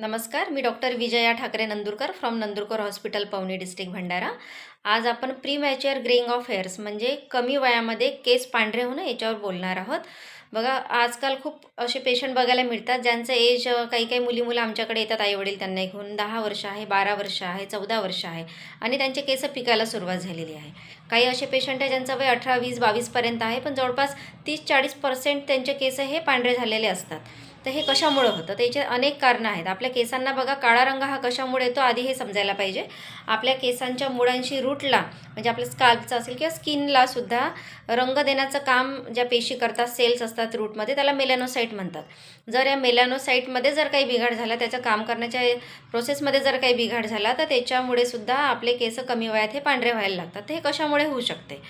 नमस्कार मी doctor Vijaya Thakare Nandurkar from Nandurkar hospital Pauni district Bhandara. आज आपण premature greying of hairs म्हणजे कमी वयामध्ये केस पांढरे होणं याच्यावर बोलणार आहोत. बघा आजकाल खूप असे पेशंट बघायला मिळतात ज्यांचं एज काही काही मुली मुलं आमच्याकडे येतात आईवडील त्यांना घेऊन. दहा वर्ष आहे बारा वर्ष आहे चौदा वर्ष आहे आणि त्यांचे केस पिकायला सुरुवात झालेली आहे. काही असे पेशंट आहे ज्यांचं वय अठरा वीस बावीसपर्यंत आहे पण जवळपास तीस चाळीस पर्सेंट त्यांचे केस हे पांढरे झालेले असतात. तर हे कशामुळं होतं? त्याचे अनेक कारणं आहेत. आपल्या केसांना बघा काळा रंग हा कशामुळे येतो? आधी हे समजायला पाहिजे. आपल्या केसांच्या मुळांशी रूटला म्हणजे आपल्या स्काल्पचं असेल किंवा स्किनला सुद्धा रंग देण्याचं काम ज्या पेशी करतात सेल्स असतात रूटमध्ये त्याला मेलॅनोसाईट म्हणतात. जर या मेलॅनोसाईटमध्ये जर काही बिघाड झाला त्याचं काम करण्याच्या प्रोसेसमध्ये जर काही बिघाड झाला तर त्याच्यामुळे सुद्धा आपले केस कमी वयात हे पांढरे व्हायला लागतात. तर हे कशामुळे होऊ शकते?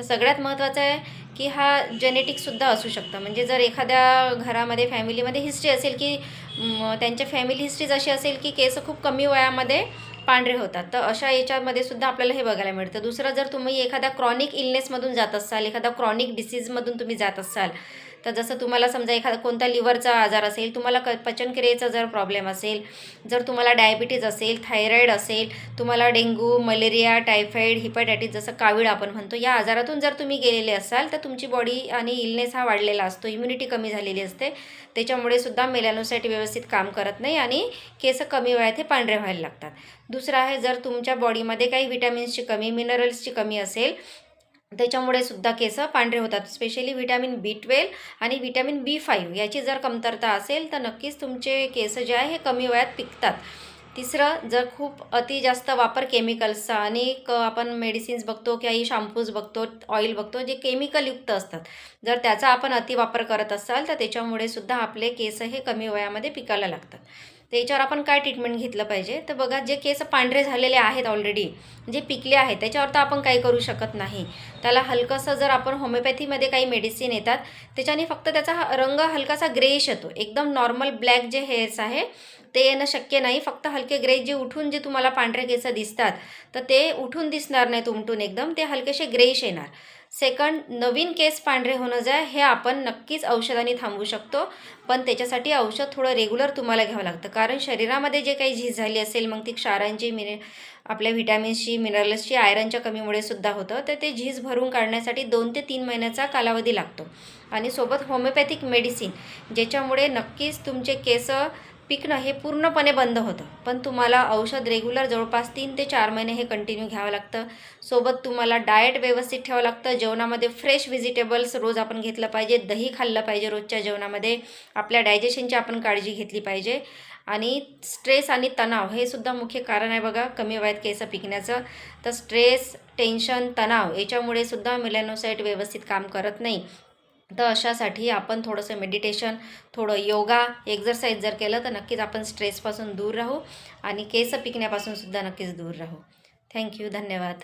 तर सगळ्यात महत्त्वाचं आहे की हा जेनेटिक्ससुद्धा असू शकतं. म्हणजे जर एखाद्या घरामध्ये फॅमिलीमध्ये हिस्ट्री असेल की त्यांच्या फॅमिली हिस्ट्रीज अशी असेल की केस खूप कमी वयामध्ये पांढरे होतात. तर अशा याच्यामध्ये सुद्धा आपल्याला हे बघायला मिळतं. दुसरं जर तुम्ही एखाद्या क्रॉनिक इलनेसमधून जात असाल एखादा क्रॉनिक डिसीजमधून तुम्ही जात असाल तर जसं तुम्हाला समजा एखादा कोणता लिव्हरचा आजार असेल तुम्हाला क पचनक्रियेचा जर प्रॉब्लेम असेल जर तुम्हाला डायबिटीज असेल थायरॉईड असेल तुम्हाला डेंग्यू मलेरिया टायफॉईड हिपॅटायटिस जसं कावीळ आपण म्हणतो या आजारातून जर तुम्ही गेलेले असाल तर तुमची बॉडी आणि इलनेस हा वाढलेला असतो इम्युनिटी कमी झालेली असते. त्याच्यामुळे सुद्धा मेलॅनोसाईट व्यवस्थित काम करत नाही आणि केस कमी वयात हे पांढरे व्हायला लागतात. दुसरं आहे जर तुमच्या बॉडीमध्ये काही विटॅमिन्सची कमी मिनरल्सची कमी असेल त्याच्यामुळे सुद्धा केस पांढरे होतात. स्पेशली व्हिटॅमिन बी ट्वेल्व आणि व्हिटॅमिन बी फाईव्ह याची जर कमतरता असेल तर नक्कीच तुमचे केस जे आहे हे कमी वयात पिकतात. तिसरं जर खूप अति जास्त वापर केमिकल्सचा अनेक आपण मेडिसिन्स बघतो काही शॅम्पूज बघतो ऑइल बघतो जे केमिकलयुक्त असतात. जर त्याचा आपण अतिवापर करत असाल तर त्याच्यामुळे सुद्धा आपले केस हे कमी वयामध्ये पिकायला लागतात. त्याच्यावर आपण काय ट्रीटमेंट घेतलं पाहिजे? तर बघा जे केस पांढरे झालेले आहेत ऑलरेडी जे पिकले आहेत त्याच्यावर तर आपण काही करू शकत नाही. त्याला हलकंसं जर आपण होमिओपॅथीमध्ये काही मेडिसिन येतात त्याच्याने फक्त त्याचा रंग हलकासा ग्रेश येतो. एकदम नॉर्मल ब्लॅक जे हेअर्स आहे ते येणं शक्य नाही. फक्त हलके ग्रे जे उठून जे तुम्हाला पांढरे केस दिसतात तर ते उठून दिसणार नाही तुमटून एकदम ते हलकेसे ग्रेश येणार. सेकंड नवीन केस पांढरे होणं जाय हे आपण नक्कीच औषधाने थांबवू शकतो. पण त्याच्यासाठी औषध थोडं रेग्युलर तुम्हाला घ्यावं लागतं. कारण शरीरामध्ये जे काही झीज झाली असेल मग ती क्षारांची मिने आपल्या व्हिटॅमिन्सची मिनरल्सची आयरनच्या कमीमुळे सुद्धा होतं. तर ते झीज भरून काढण्यासाठी दोन ते तीन महिन्याचा कालावधी लागतो. आणि सोबत होमिओपॅथिक मेडिसिन ज्याच्यामुळे नक्कीच तुमचे केस पिकणं हे पूर्णपणे बंद होतं. पण तुम्हाला औषध रेग्युलर जवळपास तीन ते चार महिने हे कंटिन्यू घ्यावं लागतं. सोबत तुम्हाला डाएट व्यवस्थित ठेवावं लागतं. जेवणामध्ये फ्रेश व्हेजिटेबल्स रोज आपण घेतलं पाहिजे. दही खाल्लं पाहिजे रोजच्या जेवणामध्ये. आपल्या डायजेशनची आपण काळजी घेतली पाहिजे. आणि स्ट्रेस आणि तणाव हे सुद्धा मुख्य कारण आहे बघा. कमी वयात केस पिकण्याचं. तर स्ट्रेस टेन्शन तणाव याच्यामुळे सुद्धा मिलॅनोसाईट व्यवस्थित काम करत नाही. तर अशासाठी आपण थोडंसं मेडिटेशन थोडं योगा एक्झरसाईज जर केलं तर नक्कीच आपण स्ट्रेसपासून दूर राहू आणि केस पिकण्यापासून सुद्धा नक्कीच दूर राहू. थँक्यू धन्यवाद.